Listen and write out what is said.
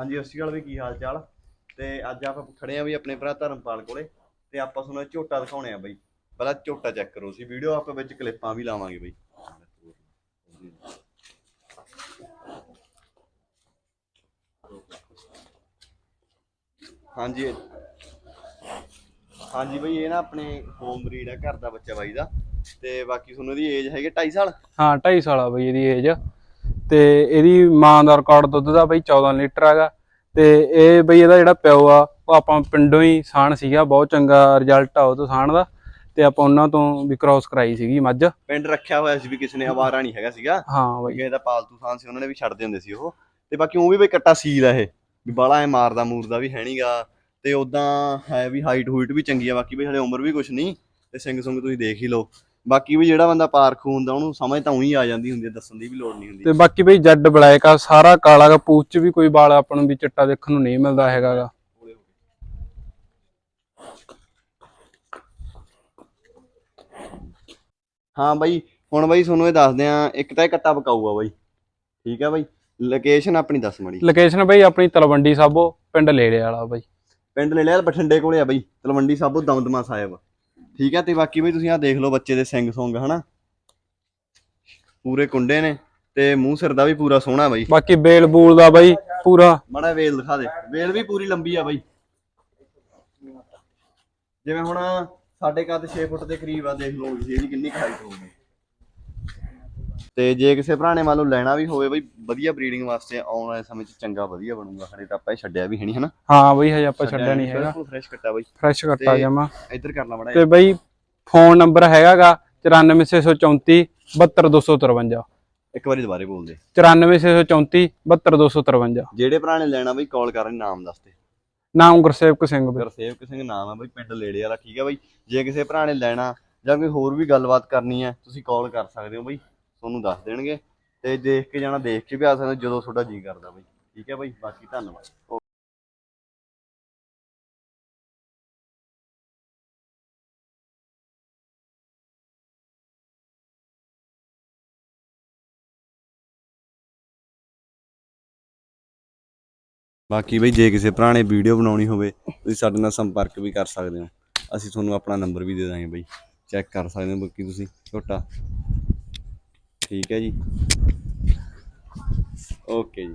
ਹਾਂਜੀ, ਸਤਿ ਸ਼੍ਰੀ ਅਕਾਲ ਵੀ, ਕੀ ਹਾਲ ਚਾਲ ਤੇ ਅੱਜ ਆਪਾਂ ਖੜੇ ਆ ਵੀ ਆਪਣੇ ਭਰਾ ਧਰਮਪਾਲ ਕੋਲੇ, ਤੇ ਆਪਾਂ ਤੁਹਾਨੂੰ ਇਹ ਝੋਟਾ ਦਿਖਾਉਣੇ ਆ ਬਈ। ਪਹਿਲਾਂ ਝੋਟਾ ਚੈੱਕ ਕਰੋ ਸੀ, ਵੀਡੀਓ ਆਪਾਂ ਵਿੱਚ ਕਲਿੱਪਾਂ ਵੀ ਲਾਵਾਂਗੇ ਬਈ। ਹਾਂਜੀ। ਹਾਂਜੀ ਬਈ, ਇਹ ਨਾ ਆਪਣੇ ਹੋਮ ਬਰੀਡ ਆ, ਘਰ ਦਾ ਬੱਚਾ ਬਾਈ ਦਾ। ਤੇ ਬਾਕੀ ਤੁਹਾਨੂੰ ਇਹਦੀ ਏਜ ਹੈਗੀ 2.5 ਸਾਲ? ਹਾਂ 2.5 ਸਾਲ ਆ ਬਈ, ਇਹਦੀ ਏਜ ਤੇ ਇਹਦੀ ਮਾਂ ਦਾ ਰਿਕਾਰਡ ਦੁੱਧ ਦਾ ਬਈ 14 ਲੀਟਰ ਹੈਗਾ। ਤੇ ਇਹ ਬਈ ਇਹਦਾ ਜਿਹੜਾ ਪਿਓ ਆ ਉਹ ਆਪਾਂ ਪਿੰਡੋਂ ਹੀ ਸਾਣ ਸੀਗਾ ਬਹੁਤ ਚੰਗਾ ਰਿਜ਼ਲਟ ਆ ਉਹ ਤੋਂ ਸਾਣ ਦਾ। ਤੇ ਆਪਾਂ ਉਹਨਾਂ ਤੋਂ ਵੀ ਕ੍ਰਾਸ ਕਰਾਈ ਸੀਗੀ ਮੱਝ। ਪਿੰਡ ਰੱਖਿਆ ਹੋਇਆ ਸੀ ਵੀ ਕਿਸੇ ਨੇ ਅਵਾਰਾ ਨਹੀਂ ਹੈਗਾ ਸੀਗਾ। ਹਾਂ ਬਈ। ਇਹਦਾ ਪਾਲਤੂ ਥਾਂ ਸੀ ਉਹਨਾਂ ਨੇ ਵੀ ਛੱਡਦੇ ਹੁੰਦੇ ਸੀ ਉਹ। ਤੇ ਬਾਕੀ ਉਹ ਵੀ ਬਈ ਕੱਟਾ ਸੀਲ ਆ ਇਹ ਵੀ ਬਾਲਾ ਐ ਮਾਰਦਾ ਮੂਰਦਾ ਵੀ ਹੈ ਨਹੀਂਗਾ। ਤੇ ਉਦਾਂ ਹੈ ਵੀ ਹਾਈਟ ਹੂਈਟ ਵੀ ਚੰਗੀ ਆ ਬਾਕੀ ਵੀ ਹਲੇ ਉਮਰ ਵੀ ਕੁਛ ਨਹੀਂ। ਤੇ ਸਿੰਘ ਸੁੰਗ ਤੁਸੀਂ ਦੇਖ ਹੀ ਲਓ। ਬਾਕੀ ਵੀ ਜਿਹੜਾ ਬੰਦਾ ਪਾਰਖੂ ਹੁੰਦਾ ਉਹਨੂੰ ਸਮਝ ਤਾਂ ਉਹੀ ਆ ਜਾਂਦੀ ਹੁੰਦੀ ਹੈ ਦੱਸਣ ਦੀ ਵੀ ਲੋੜ ਨਹੀਂ ਹੁੰਦੀ। ਤੇ ਬਾਕੀ ਬਈ ਜੱਡ ਬਲੈਕ ਆ ਸਾਰਾ ਕਾਲਾ ਗਾ ਪੂਛ ਚ ਵੀ ਕੋਈ ਵਾਲ ਆਪਾਂ ਨੂੰ ਵੀ ਚਿੱਟਾ ਦੇਖਣ ਨੂੰ ਨਹੀਂ ਮਿਲਦਾ ਹੈਗਾ ਗਾ। ਹਾਂ ਬਾਈ ਹੁਣ ਬਾਈ ਤੁਹਾਨੂੰ ਇਹ ਦੱਸਦੇ ਆ ਇੱਕ ਤਾਂ ਇਹ ਕੱਟਾ ਬਕਾਊ ਆ ਬਾਈ। ਠੀਕ ਆ ਬਾਈ ਲੋਕੇਸ਼ਨ ਆਪਣੀ ਦੱਸ ਮੜੀ। ਲੋਕੇਸ਼ਨ ਬਈ ਆਪਣੀ ਤਲਵੰਡੀ ਸਾਬੋ ਪਿੰਡ ਲੇੜੇ ਵਾਲਾ ਬਈ। ਪਿੰਡ ਲੈ ਲਿਆ ਬਠਿੰਡੇ ਕੋਲੇ ਆ ਬਾਈ ਤਲਵੰਡੀ ਸਾਬੋ ਦਮਦਮਾ ਸਾਹਿਬ। ਠੀਕ ਆ ਤੇ ਬਾਕੀ ਬਈ ਤੁਸੀਂ ਆ ਦੇਖ ਲਓ ਬੱਚੇ ਦੇ ਸਿੰਘ ਸੁੰਗ ਹਨਾ? ਪੂਰੇ ਕੁੰਡੇ ਨੇ ਤੇ ਮੂੰਹ ਸਿਰ ਦਾ ਵੀ ਪੂਰਾ ਸੋਹਣਾ ਬਾਈ। ਬਾਕੀ ਬੇਲ ਬੂਲ ਦਾ ਬਈ ਪੂਰਾ। ਮਾੜਾ ਵੇਲ ਦਿਖਾ ਦੇ। ਵੇਲ ਵੀ ਪੂਰੀ ਲੰਬੀ ਆ ਬਾਈ। ਜਿਵੇਂ ਹੁਣ ਸਾਡੇ ਕੱਦ 6 ਫੁੱਟ ਦੇ ਕਰੀਬ ਆ ਦੇਖ ਲਓ ਜੀ ਇਹਦੀ ਕਿੰਨੀ ਹਾਈਟ ਹੋਊਗੀ। ਤੇ ਜੇ ਕਿਸੇ ਭਰਾ ਨੇ ਮੰਨ ਲਓ ਲੈਣਾ ਵੀ ਹੋਵੇ ਬਈ ਵਧੀਆ ਬਰੀਡਿੰਗ ਵਾਸਤੇ ਆਉਣ ਵਾਲੇ ਸਮੇਂ 'ਚ ਚੰਗਾ ਵਧੀਆ ਬਣੂਗਾ ਹਲੇ ਤਾਂ ਆਪਾਂ ਇਹ ਛੱਡਿਆ ਵੀ ਹੈ ਨਹੀਂ ਹਨਾ? ਹਾਂ ਬਈ ਹਜੇ ਆਪਾਂ ਛੱਡਿਆ ਨਹੀਂ ਹੈਗਾ। ਫਰੈਸ਼ ਕੱਟਾ ਬਾਈ। ਫਰੈਸ਼ ਕੱਟਾ ਜਮਾ। ਇੱਧਰ ਤੇ ਬਈ ਫੋਨ ਨੰਬਰ ਹੈਗਾਗਾ 94634 72253 ਇੱਕ ਵਾਰੀ ਦੁਬਾਰੇ ਬੋਲ ਦੇ। 94634 72253 ਜਿਹੜੇ ਭਰਾ ਨੇ ਲੈਣਾ ਬਈ ਕਾਲ ਕਰਨ ਨਾਮ ਦੱਸ ਦੇ। ਨਾਮ ਗੁਰਸੇਵਕ ਸਿੰਘ ਬਈ। ਗੁਰਸੇਵਕ ਸਿੰਘ ਨਾਮ ਆ ਬਈ ਪਿੰਡ ਲੇੜੇ ਵਾਲਾ ਠੀਕ ਆ ਬਈ। ਜੇ ਕਿਸੇ ਭਰਾ ਨੇ ਲੈਣਾ ਜਾਂ ਕੋਈ ਹੋਰ ਵੀ ਗੱਲਬਾਤ ਕਰਨੀ ਹੈ ਤੁਸੀਂ ਕਾਲ ਕਰ ਸਕਦੇ ਹੋ ਬਈ। ਤੁਹਾਨੂੰ ਦੱਸ ਦੇਣਗੇ। ਤੇ ਦੇਖ ਕੇ ਜਾਣਾ, ਦੇਖ ਕੇ ਵੀ ਆ ਸਕਦੇ ਜਦੋਂ ਤੁਹਾਡਾ ਜੀ ਕਰਦਾ ਬਈ। ਠੀਕ ਹੈ ਬਈ? ਬਾਕੀ ਧੰਨਵਾਦ। ਬਾਕੀ ਬਈ, ਜੇ ਕਿਸੇ ਭਰਾ ਨੇ ਵੀਡੀਓ ਬਣਾਉਣੀ ਹੋਵੇ, ਤੁਸੀਂ ਸਾਡੇ ਨਾਲ ਸੰਪਰਕ ਵੀ ਕਰ ਸਕਦੇ ਹੋ। ਅਸੀਂ ਤੁਹਾਨੂੰ ਆਪਣਾ ਨੰਬਰ ਵੀ ਦੇ ਦਾਂਗੇ ਬਈ। ਚੈੱਕ ਕਰ ਸਕਦੇ ਹੋ ਬਾਕੀ ਤੁਸੀਂ, ਛੋਟਾ। ਠੀਕ ਹੈ ਜੀ। ਓਕੇ ਜੀ।